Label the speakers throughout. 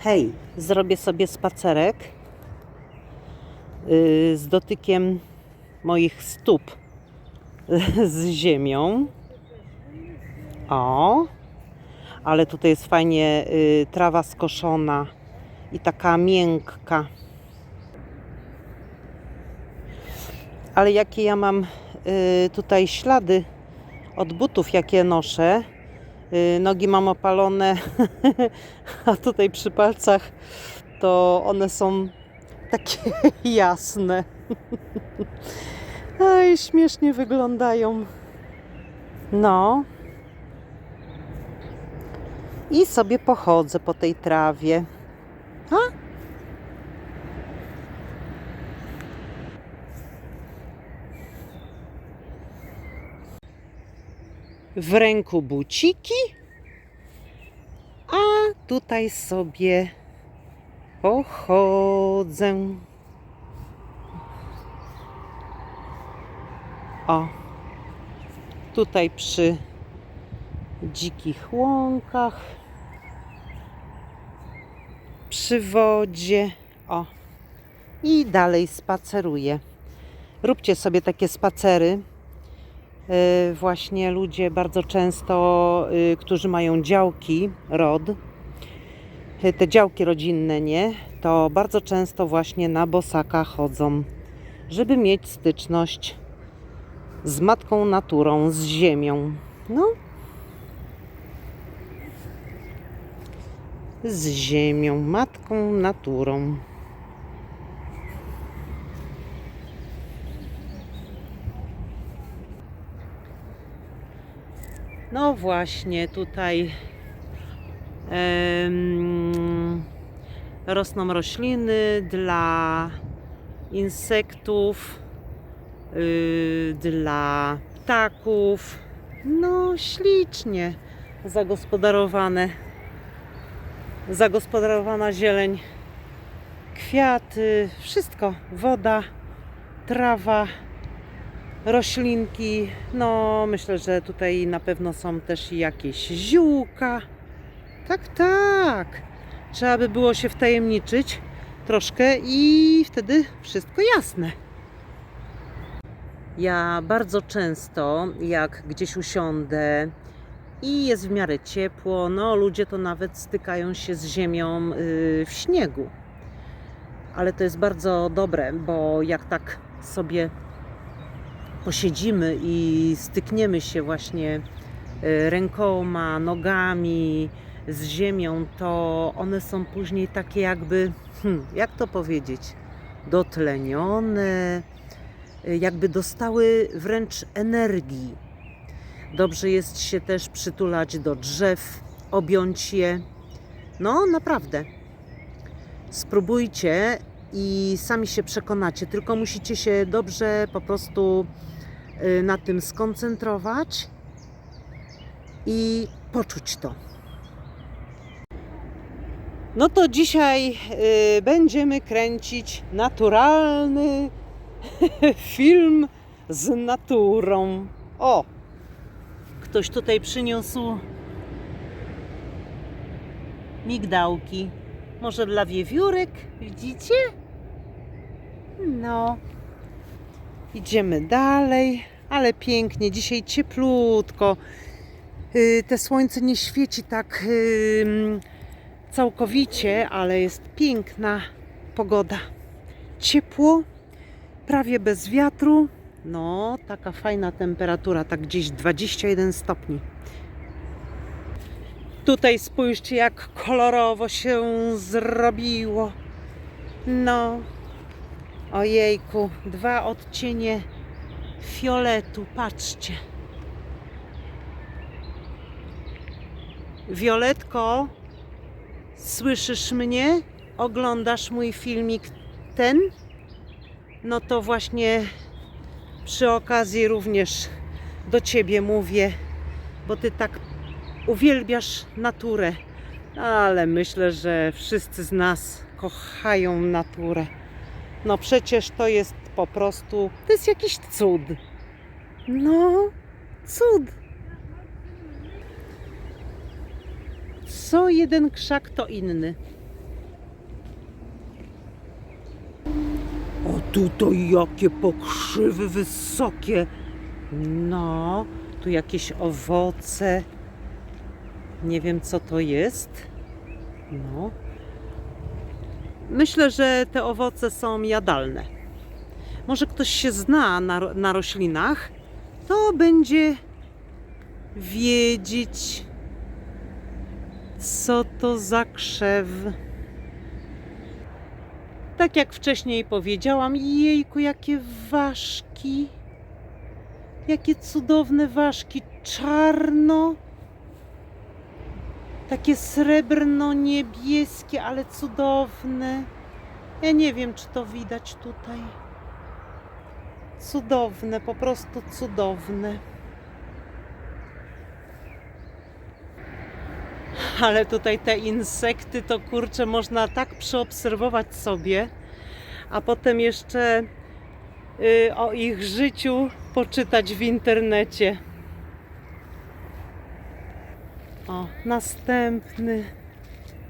Speaker 1: Hej, zrobię sobie spacerek yy, z dotykiem moich stóp z ziemią. O, ale tutaj jest fajnie yy, trawa skoszona i taka miękka. Ale jakie ja mam yy, tutaj ślady od butów, jakie noszę. Yy, Nogi mam opalone, a tutaj przy palcach to one są takie jasne. Oj, śmiesznie wyglądają. No. I sobie pochodzę po tej trawie. A? W ręku buciki, a tutaj sobie pochodzę. O, tutaj przy dzikich łąkach, przy wodzie. O, i dalej spaceruję. Róbcie sobie takie spacery. Y, Właśnie ludzie bardzo często, y, którzy mają działki, rod, y, te działki rodzinne, nie, to bardzo często właśnie na bosaka chodzą, żeby mieć styczność z matką naturą, z ziemią. No. Z ziemią, matką naturą. No właśnie, tutaj rosną rośliny dla insektów, y, dla ptaków. No, ślicznie zagospodarowane. Zagospodarowana zieleń, kwiaty, wszystko. Woda, trawa, roślinki. No, myślę, że tutaj na pewno są też jakieś ziółka. Tak, tak. Trzeba by było się wtajemniczyć troszkę i wtedy wszystko jasne. Ja bardzo często, jak gdzieś usiądę i jest w miarę ciepło, no ludzie to nawet stykają się z ziemią yy, w śniegu. Ale to jest bardzo dobre, bo jak tak sobie posiedzimy i stykniemy się właśnie y, rękoma, nogami z ziemią, to one są później takie jakby, hmm, jak to powiedzieć, dotlenione, y, jakby dostały wręcz energii. Dobrze jest się też przytulać do drzew, objąć je. No, naprawdę. Spróbujcie i sami się przekonacie, tylko musicie się dobrze po prostu y, na tym skoncentrować i poczuć to. No to dzisiaj y, będziemy kręcić naturalny film z naturą. O! Ktoś tutaj przyniósł migdałki. Może dla wiewiórek, widzicie? No. Idziemy dalej, ale pięknie, dzisiaj cieplutko. Yy, Te słońce nie świeci tak całkowicie, ale jest piękna pogoda. Ciepło, prawie bez wiatru. No, taka fajna temperatura, tak gdzieś 21 stopni. Tutaj spójrzcie, jak kolorowo się zrobiło. No, ojejku, dwa odcienie fioletu, patrzcie. Violetko, słyszysz mnie? Oglądasz mój filmik ten? No to właśnie przy okazji również do ciebie mówię, bo ty tak uwielbiasz naturę, ale myślę, że wszyscy z nas kochają naturę. No przecież to jest po prostu, to jest jakiś cud. No, cud. Co jeden krzak to inny. O tutaj jakie pokrzywy wysokie. No, tu jakieś owoce. Nie wiem, co to jest. No. Myślę, że te owoce są jadalne. Może ktoś się zna na, na roślinach, to będzie wiedzieć, co to za krzew. Tak jak wcześniej powiedziałam, jejku, jakie ważki. Jakie cudowne ważki. Czarno. Takie srebrno-niebieskie, ale cudowne. Ja nie wiem, czy to widać tutaj. Cudowne, po prostu cudowne. Ale tutaj te insekty to kurczę można tak przeobserwować sobie, a potem jeszcze y, o ich życiu poczytać w internecie. O, następny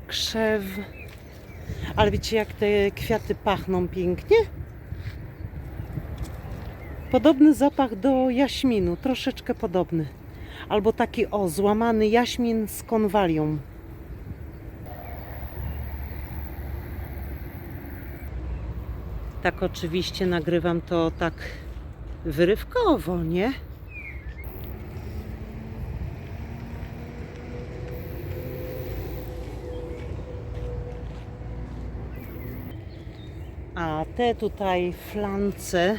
Speaker 1: krzew. Ale wiecie, jak te kwiaty pachną pięknie? Podobny zapach do jaśminu, troszeczkę podobny. Albo taki o, złamany jaśmin z konwalią. Tak oczywiście nagrywam to tak wyrywkowo, nie? A te tutaj flance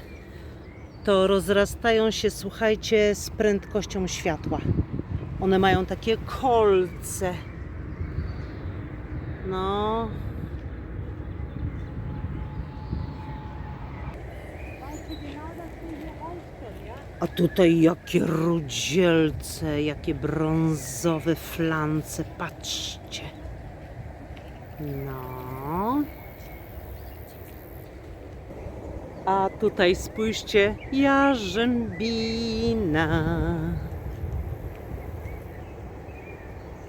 Speaker 1: to rozrastają się, słuchajcie, z prędkością światła. One mają takie kolce. No. A tutaj jakie rudzielce, jakie brązowe flance, patrzcie. No. A tutaj spójrzcie, jarzębina.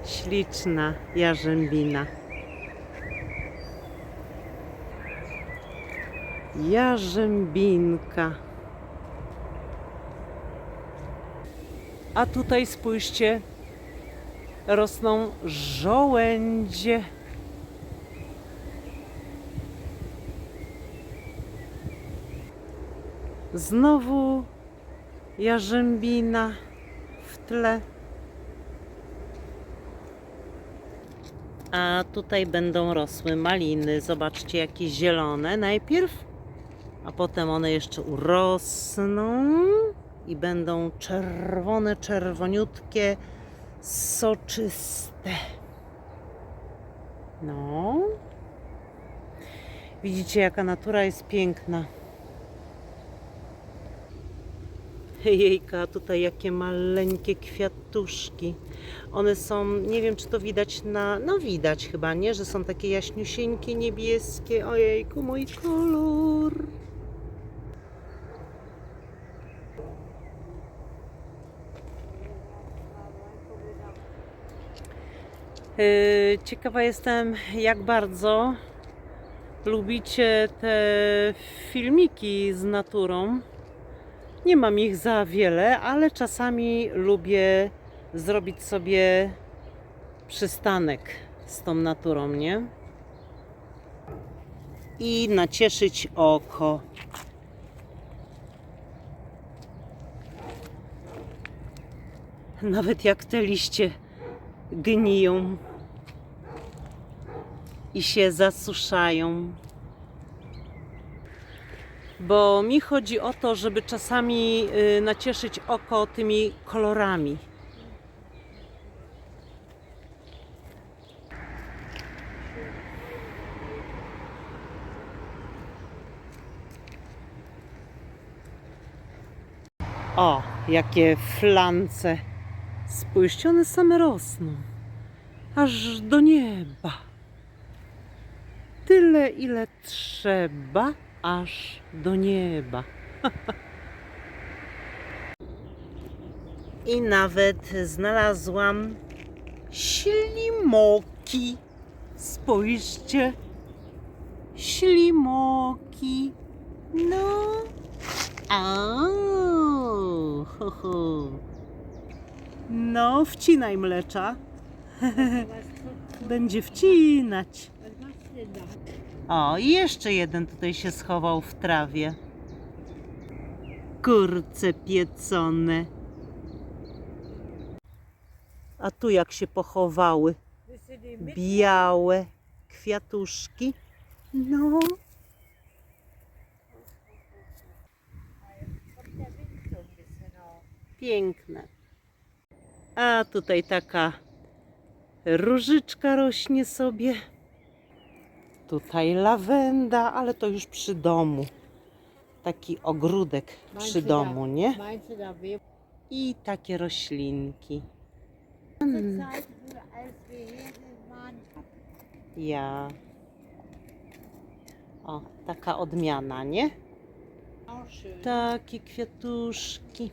Speaker 1: Śliczna jarzębina. Jarzębinka. A tutaj spójrzcie, rosną żołędzie. Znowu jarzębina w tle. A tutaj będą rosły maliny. Zobaczcie, jakie zielone najpierw, a potem one jeszcze urosną i będą czerwone, czerwoniutkie, soczyste. No. Widzicie, jaka natura jest piękna. Jejka, tutaj jakie maleńkie kwiatuszki. One są, nie wiem czy to widać na, no widać chyba, nie? Że są takie jaśniusieńkie, niebieskie. Ojejku, mój kolor. Yy, Ciekawa jestem, jak bardzo lubicie te filmiki z naturą. Nie mam ich za wiele, ale czasami lubię zrobić sobie przystanek z tą naturą, nie? I nacieszyć oko. Nawet jak te liście gniją i się zasuszają bo mi chodzi o to, żeby czasami y, nacieszyć oko tymi kolorami. O, jakie flance. Spójrzcie, one same rosną. Aż do nieba. Tyle, ile trzeba aż do nieba. I nawet znalazłam ślimoki. Spójrzcie. Ślimoki. No. Au, ho, ho. No, wcinaj mlecza. Będzie wcinać. O, i jeszcze jeden tutaj się schował w trawie. Kurce piecone. A tu jak się pochowały. Białe kwiatuszki. No. Piękne. A tutaj taka różyczka rośnie sobie. Tutaj lawenda, ale to już przy domu. Taki ogródek przy domu, nie? I takie roślinki.
Speaker 2: waren,
Speaker 1: Ja. O, taka odmiana, nie? Takie kwiatuszki.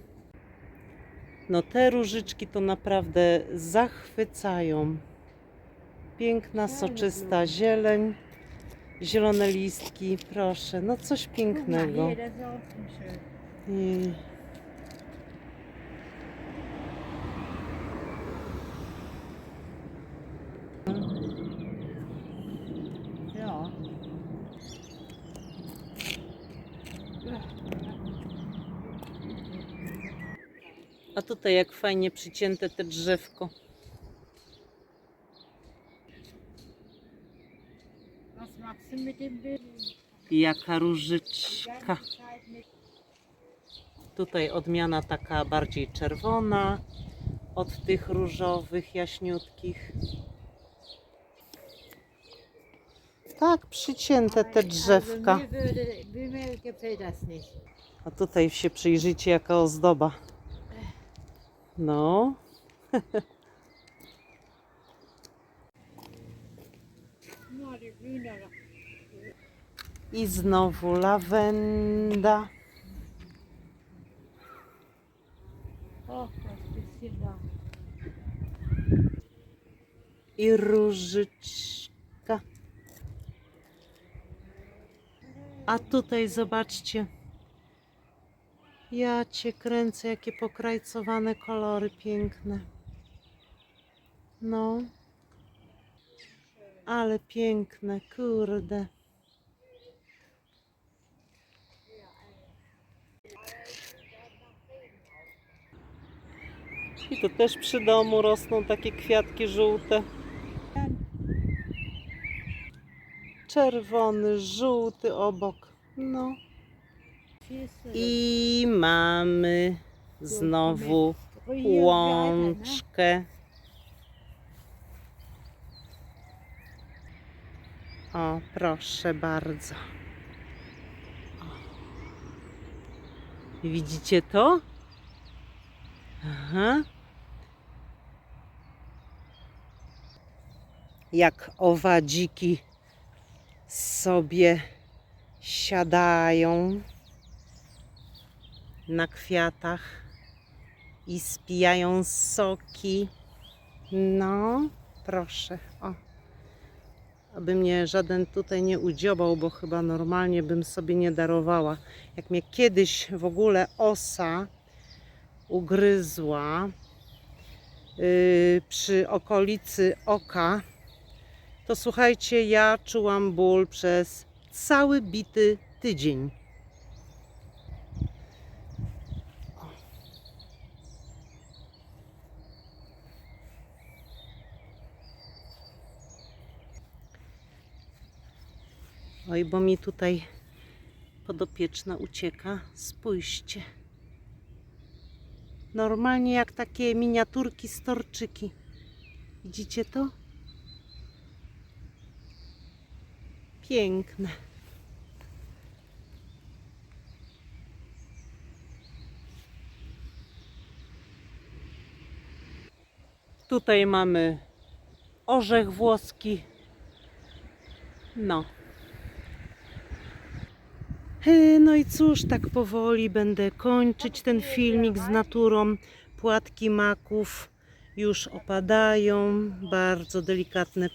Speaker 1: No te różyczki to naprawdę zachwycają. Piękna, soczysta zieleń. Zielone listki, proszę, no coś pięknego. I... A tutaj jak fajnie przycięte te drzewko. Jaka różyczka. Tutaj odmiana taka bardziej czerwona od tych różowych, jaśniutkich. Tak, przycięte te drzewka. A tutaj się przyjrzyjcie, jaka ozdoba. No,
Speaker 2: No.
Speaker 1: I znowu lawenda. I różyczka. A tutaj zobaczcie. Ja cię kręcę, jakie pokrajcowane kolory piękne. No. Ale piękne, kurde. Tu też przy domu rosną takie kwiatki żółte. Czerwony, żółty obok. No. I mamy znowu łączkę. O, proszę bardzo. Widzicie to? Aha. Jak owadziki sobie siadają na kwiatach i spijają soki. No, proszę, o. Aby mnie żaden tutaj nie udziobał, bo chyba normalnie bym sobie nie darowała. Jak mnie kiedyś w ogóle osa ugryzła yy, przy okolicy oka, to słuchajcie, ja czułam ból przez cały bity tydzień. Oj, bo mi tutaj podopieczna ucieka. Spójrzcie. Normalnie jak takie miniaturki storczyki. Widzicie to? Piękne. Tutaj mamy orzech włoski. No. No i cóż, tak powoli będę kończyć ten filmik z naturą. Płatki maków już opadają. Bardzo delikatne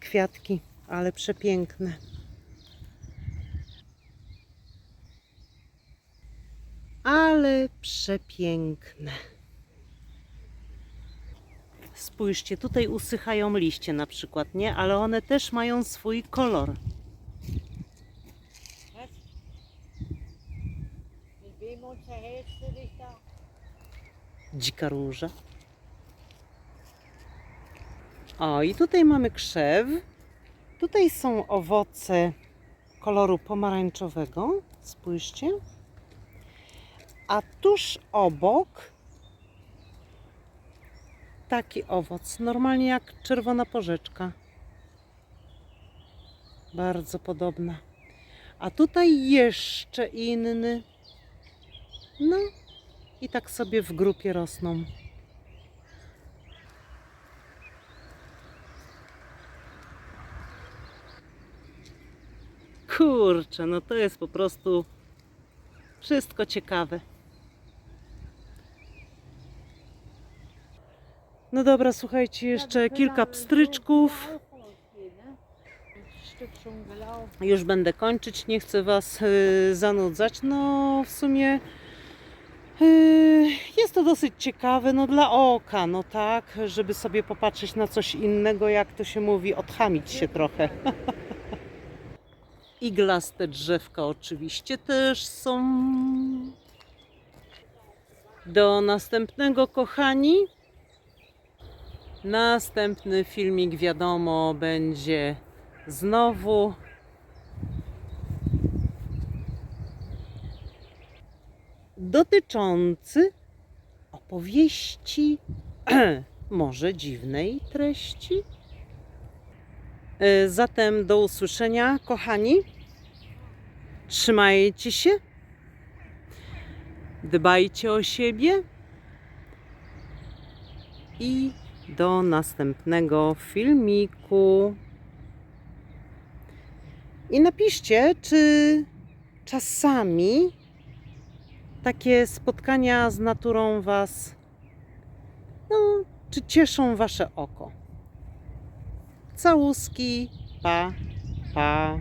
Speaker 1: kwiatki, ale przepiękne. Ale przepiękne. Spójrzcie, tutaj usychają liście na przykład, nie? Ale one też mają swój kolor. Dzika róża. O, i tutaj mamy krzew. Tutaj są owoce koloru pomarańczowego. Spójrzcie. A tuż obok taki owoc, normalnie jak czerwona porzeczka. Bardzo podobna. A tutaj jeszcze inny. No, i tak sobie w grupie rosną. Kurczę, no to jest po prostu wszystko ciekawe. No dobra, słuchajcie, jeszcze kilka pstryczków. Już będę kończyć, nie chcę Was y, zanudzać. No, w sumie y, jest to dosyć ciekawe, no dla oka, no tak, żeby sobie popatrzeć na coś innego, jak to się mówi, odchamić się trochę. Iglaste drzewka oczywiście też są. Do następnego, kochani. Następny filmik, wiadomo, będzie znowu dotyczący opowieści może dziwnej treści. E, Zatem do usłyszenia, kochani. Trzymajcie się. Dbajcie o siebie. I do następnego filmiku. I napiszcie, czy czasami takie spotkania z naturą Was, no, czy cieszą Wasze oko. Całuski, pa, pa.